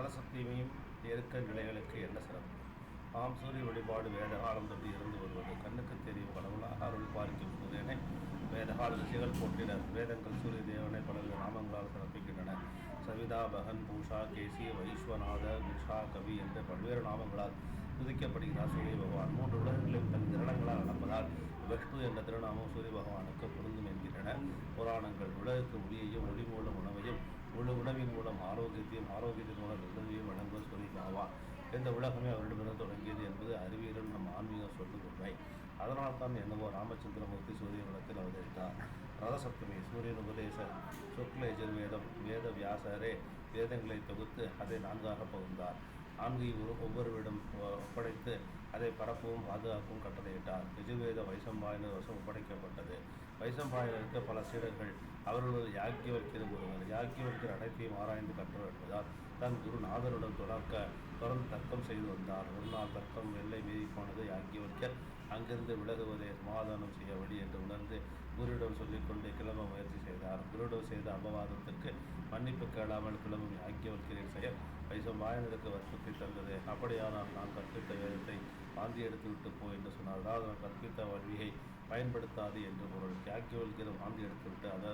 ரதசக்தியையும் எருக்க நிலைகளுக்கு என்ன சிறப்பு? ஆம் சூரிய வழிபாடு வேத காலம் தொட்டு இருந்து வருவது. கண்ணுக்கு தெரியும் கடவுளாக அருள் பாலிக்கும் என வேதகால ரிஷிகள் போற்றினர். வேதங்கள் சூரிய தேவனை பலவித நாமங்களால் சிறப்பிக்கின்றன சவிதா பகன் பூஷா கேசி வைஸ்வநாத விஷா கவி என்ற பல்வேறு நாமங்களால் துதிக்கப்படுகிறார் சூரிய பகவான். மூன்று உலகங்களில் தன் கிரணங்களால் நடப்பதால் விஷ்ணு என்ற திருநாமம் சூரிய பகவானுக்கு பொருந்தும் என்கின்றன. புராணங்கள் உலகுக்கு ஒளியையும் ஒளி மூலம் உணவையும் உள்ள உணவின் மூலம் ஆரோக்கியத்தையும் ஆரோக்கியத்தின் மூலம் நிகழ்வையும் வழங்குவது சொல்லிக்காவா இந்த உலகமே அவரிடமிருந்து தொடங்கியது என்பது அறிவியலும் நம் ஆன்மீகம் சொல்லும் உண்மை. அதனால் தான் என்னவோ ராமச்சந்திரமூர்த்தி சூரிய குலத்தில் அவதரித்தார். ரதசப்தமி சூரியன் உபதேச சுக்ல எஜுர்வேதம் வேத வியாசரே வேதங்களை தொகுத்து அதை நான்காக பகுந்தார். நான்கு ஒரு ஒவ்வொருவரிடம் ஒப்படைத்து அதை பரப்பவும் பாதுகாக்கவும் கட்டளையிட்டார். எஜுர்வேத வைசம்பாயின வசம் ஒப்படைக்கப்பட்டது. வைசம்பாயனருக்கு பல சீடர்கள் அவர்களது யாக்கியவர்க்கிற ஒருவர் யாக்கியவர்க்கிற அனைத்தையும் ஆராய்ந்து கற்றவர் என்பதால் தன் குருநாதருடன் தொடர்க்க தொடர்ந்து தர்க்கம் செய்து வந்தார். ஒரு நாள் தர்க்கம் எல்லை மீறி போனது யாக்கியவர்க்கர் அங்கிருந்து விலகுவதை சமாதானம் செய்ய வழி என்று உணர்ந்து குருவிடம் சொல்லிக்கொண்டு கிளம்ப முயற்சி செய்தார். குருவிடம் செய்த அபவாதத்திற்கு மன்னிப்பு கேளாமல் கிளம்பும் யாக்கியவர்க்கிறின் செயல் வைசம்பாயனருக்கு வற்புறுத்தி தந்தது. அப்படியானால் நான் கற்பித்த வேதத்தை வாந்தி எடுத்து விட்டு போ என்று சொன்னார். அதாவது நான் கற்பித்த வழியை பயன்படுத்தாது என்று பொருள் யாக்கியவர்க்கிற வாந்தி எடுத்துவிட்டு அதை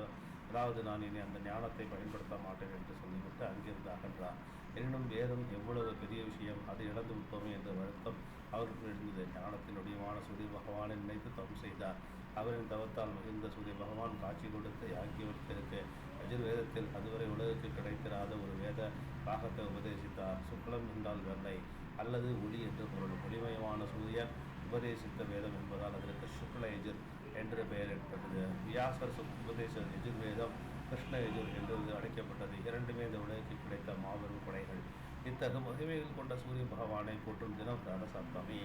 அதாவது நான் இனி அந்த ஞானத்தை பயன்படுத்த மாட்டேன் என்று சொல்லிவிட்டு அங்கிருந்து அகன்றார். எனினும் வேதம் எவ்வளவு பெரிய விஷயம் அதை இழந்து விட்டோமே என்ற வருத்தம் அவருக்கு எழுந்தது. ஞானத்தின் உடையமான சூரிய பகவானை நினைத்து தவம் செய்தார். அவரின் தவத்தால் மிகுந்த சூரிய பகவான் காட்சி கொடுத்து யாக்கியவர்களுக்கு அஜுர்வேதத்தில் அதுவரை உலகுக்கு கிடைத்திராத ஒரு வேத பாகத்தை உபதேசித்தார். சுக்லம் என்றால் வெள்ளை அல்லது ஒளி என்று பொருள். ஒளிமயமான சூரியன் உபதேசித்த வேதம் என்பதால் அதற்கு சுக்ல எஜுர் என்று பெயர் ஏற்பட்டது. வியாசர் சுக் உபதேச எஜுர்வேதம் கிருஷ்ண எஜுர் என்று அழைக்கப்பட்டது. இரண்டுமே இந்த உலகிற்கு கிடைத்த மாபெரும் கொடைகள் இத்தகு மகிமைகள் கொண்ட சூரிய பகவானை போற்றும் தினம் ரதசப்தமி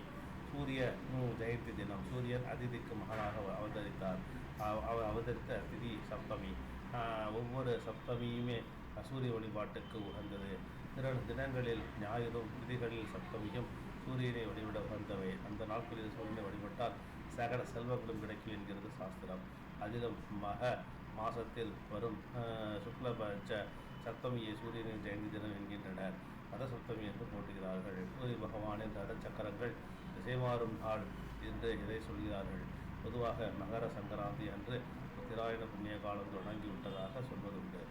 சூரிய ஜெயந்தி தினம். சூரியன் அதிதிக்கு மகனாக அவதரித்தார். அவ- அவர் அவதரித்த திதி சப்தமி. ஒவ்வொரு சப்தமியுமே சூரிய வழிபாட்டுக்கு உகந்தது. திற தினங்களில் ஞாயிறும் திதிகளில் சப்தமியும் சூரியனை வழிபட வந்தவை. அந்த நாட்களில் சூரியனை வழிபட்டால் சகல செல்வங்களும் கிடைக்கும் என்கிறது சாஸ்திரம். அதிலும் மக மாசத்தில் வரும் சுக்லபட்ச சப்தமியை சூரியனின் ஜெயந்தி தினம் என்கின்றனர். ரத சப்தமி என்று போட்டுகிறார்கள் சூரிய பகவானின் ரத சக்கரங்கள் திசைமாறும் நாள் என்று இதை சொல்கிறார்கள். பொதுவாக மகர சங்கராந்தி அன்று உத்திராயண புண்ணிய காலம் தொடங்கிவிட்டதாக சொல்வதுண்டு.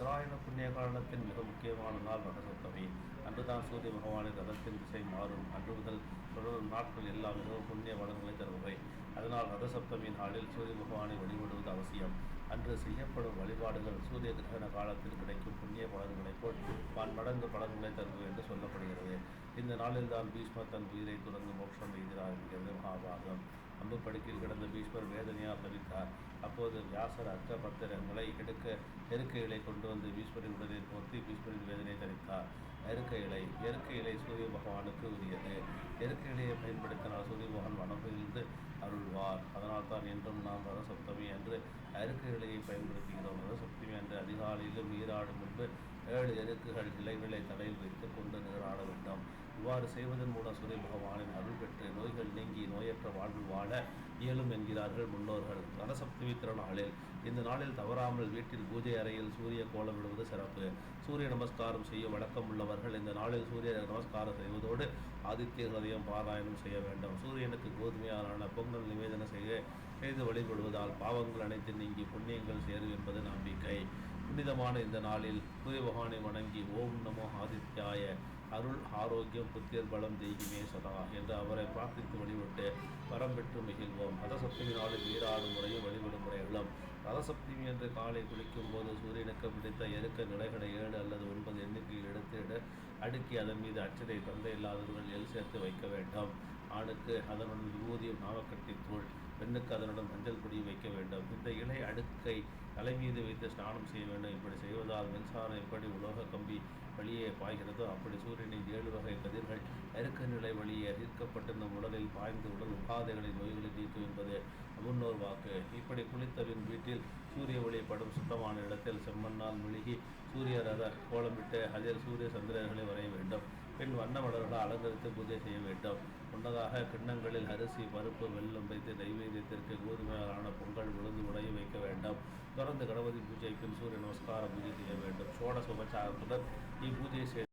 உத்தராயண புண்ணிய காலத்தின் மிக முக்கியமான நாள் ரதசப்தமி அன்றுதான் சூரிய பகவானின் ரதத்தின் திசை மாறும். அன்று முதல் தொடரும் நாட்கள் எல்லாம் மிகவும் புண்ணிய வளங்களை தருபவை. அதனால் ரதசப்தமி நாளில் சூரிய பகவானை வழிபடுவது அவசியம். அன்று செய்யப்படும் வழிபாடுகள் சூரிய கிரகண காலத்தில் கிடைக்கும் புண்ணிய பலன்களைப் போல் பன்மடங்கு பலன்களை தருவது என்று சொல்லப்படுகிறது. இந்த நாளில் தான் பீஷ்மர் தன் உயிரை துறந்து மோட்சம் எய்கிறார் என்கிறது மகாபாரதம். அம்பு படுக்கையில் கிடந்த பீஷ்மர் வேதனையாக தவித்தார் அப்போது வியாசர் அர்க்க பத்திரங்களை எடுக்க நெருக்க இலை கொண்டு வந்து பீஷ்மரின் உடலில் போர்த்தி பீஷ்மரின் வேதனை தவித்தார் நெருக்க இலை எருக்க இலை சூரிய பகவானுக்கு உரியது. எருக்க இலையை பயன்படுத்தினால் சூரிய பகவான் வனமிருந்து அருள்வார். அதனால் தான் என்றும் நாம் ரதசப்தமி என்று அருக்க இலையை பயன்படுத்துகிறோம். சப்தமி என்று அதிகாலையிலும் நீராடும் முன்பு ஏழு எருக்குகள் இலைகளை தலையில் வைத்து கொண்டு நீராட வேண்டும். இவ்வாறு செய்வதன் மூலம் சூரிய பகவானின் அருள் பெற்று நோய்கள் நீங்கி நோயற்ற வாழ்வு வாழ இயலும் என்கிறார்கள் முன்னோர்கள். ரதசப்தமி திருநாளில் இந்த நாளில் தவறாமல் வீட்டில் பூஜை அறையில் சூரிய கோலம் விடுவது சிறப்பு. சூரிய நமஸ்காரம் செய்ய வழக்கம் உள்ளவர்கள் இந்த நாளில் சூரிய நமஸ்காரம் செய்வதோடு ஆதித்ய ஹதயம் பாராயணம் செய்ய வேண்டும். சூரியனுக்கு கோதுமையாலான பொங்கல் நிவேதனம் செய்ய செய்து வழிபடுவதால் பாவங்கள் அனைத்து நீங்கி புண்ணியங்கள் சேரும் என்பது நம்பிக்கை. புனிதமான இந்த நாளில் சூரிய பகவானை வணங்கி ஓம் நமோ ஆதித்யாய அருள் ஆரோக்கியம் புத்தியர் பலம் தெய்வமே சதா என்று அவரை பிரார்த்தித்து வழிபட்டு வரம் பெற்று மகிழ்வோம். ரதசப்தமி நாளில் நீராடும் முறையும் வழிபடும் முறைகளும். ரதசப்தமி என்று காலை குளிக்கும் போது சூரியனுக்கு பிடித்த எருக்க நிலைகளை ஏழு அல்லது ஒன்பது எண்ணிக்கையில் எடுத்து அடுக்கி அதன் மீது அச்சதை தந்தை இல்லாதவர்கள் எல் சேர்த்து வைக்க வேண்டும். ஆணுக்கு அதனுடன் விபூதியும் நாவக்கட்டி தூள் பெண்ணுக்கு அதனுடன் மஞ்சள் பொடி வைக்க வேண்டும் இந்த அடுக்கை தலை மீது வைத்து ஸ்நானம் செய்ய வேண்டும். இப்படி செய்வதால் மின்சாரம் எப்படி உலோக கம்பி வழியே பாய்கிறதோ அப்படி சூரியனின் ஏழு வகை கதிர்கள் நெருக்க நிலை வழியே ஈர்க்கப்பட்டிருந்த உடலில் பாய்ந்து உடல் உபாதைகளின் நோய்களை தீர்க்கும் என்பது முன்னோர் வாக்கு. இப்படி குளித்தவின் வீட்டில் சூரிய ஒளி படும் சுத்தமான இடத்தில் செம்மண்ணால் மெழுகி சூரிய ரத கோலமிட்டு அதில் சூரிய சந்திரர்களை வரைய வேண்டும். பின் வண்ண மலர்களால் அலங்கரித்து பூஜை செய்ய வேண்டும். முன்னதாக கிண்ணங்களில் அரிசி பருப்பு வெல்லம் வைத்து நைவேத்தியத்திற்கு கோதுமையாலான பொங்கல் உளுந்து உடைய வைக்க வேண்டும். தொடர்ந்து கணபதி பூஜைக்கும் சூரிய நமஸ்கார பூஜை செய்ய வேண்டும். சோழ சுபச்சாரத்துடன் இப்பூஜையை செய்ய